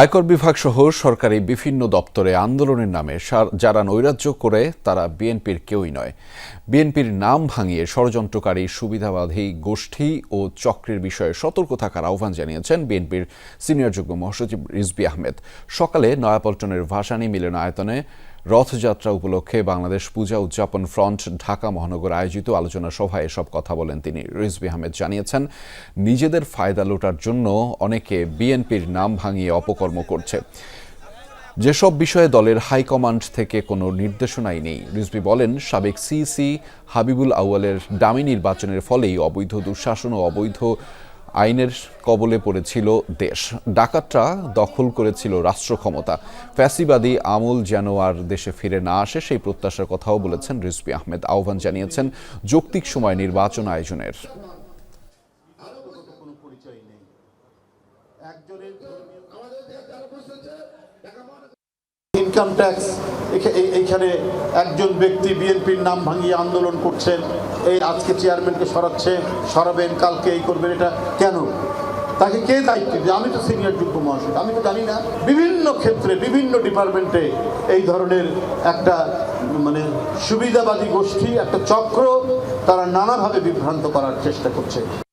আয়কর বিভাগ সহ সরকারি বিভিন্ন দপ্তরে আন্দোলনের নামে যারা নৈরাজ্য করে, তারা বিএনপির কেউই নয়। বিএনপির নাম ভাঙিয়ে ষড়যন্ত্রকারী সুবিধাবাদী গোষ্ঠী ও চক্রের বিষয়ে সতর্ক থাকার আহ্বান জানিয়েছেন বিএনপির সিনিয়র যুগ্ম মহাসচিব রিজবি আহমেদ। সকালে নয়াপল্টনের ভাসানী মিলনায়তনে রথযাত্রা উপলক্ষে বাংলাদেশ পূজা উদযাপন ফ্রন্ট ঢাকা মহানগর আয়োজিত আলোচনা সভায় এসব কথা বলেন তিনি। রিজবি আহমেদ জানিয়েছেন, নিজেদের ফায়দা লোটার জন্য অনেকে বিএনপির নাম ভাঙিয়ে অপকর্ম করছে। যেসব বিষয়ে দলের হাইকমান্ড থেকে কোনো নির্দেশনাই নেই। রিজভি বলেন, সাবেক সিসি হাবিবুল আউয়ালের ডামি নির্বাচনের ফলেই অবৈধ দুঃশাসন ও অবৈধ আইনের কবলে পড়েছিল দেশ। ডাকাতরা দখল করেছিল রাষ্ট্র ক্ষমতা। ফ্যাসিবাদী আমল যেন আর দেশে ফিরে না আসে, সেই প্রত্যাশার কথাও বলেছেন রিজভি আহমেদ। আহ্বান জানিয়েছেন যৌক্তিক সময় নির্বাচন আয়োজনের। ইনকাম ট্যাক্স এখানে একজন ব্যক্তি বিএনপির নাম ভাঙিয়ে আন্দোলন করছেন। এই আজকে চেয়ারম্যানকে সরাচ্ছে, সরাবেন, কালকে এই করবেন, এটা কেন? তাকে কে দায়িত্ব যে আমি তো সিনিয়র যুগ্ম মহাশয় আমি তো জানি না। বিভিন্ন ক্ষেত্রে, বিভিন্ন ডিপার্টমেন্টে এই ধরনের একটা মানে সুবিধাবাদী গোষ্ঠী, একটা চক্র তারা নানাভাবে বিভ্রান্ত করার চেষ্টা করছে।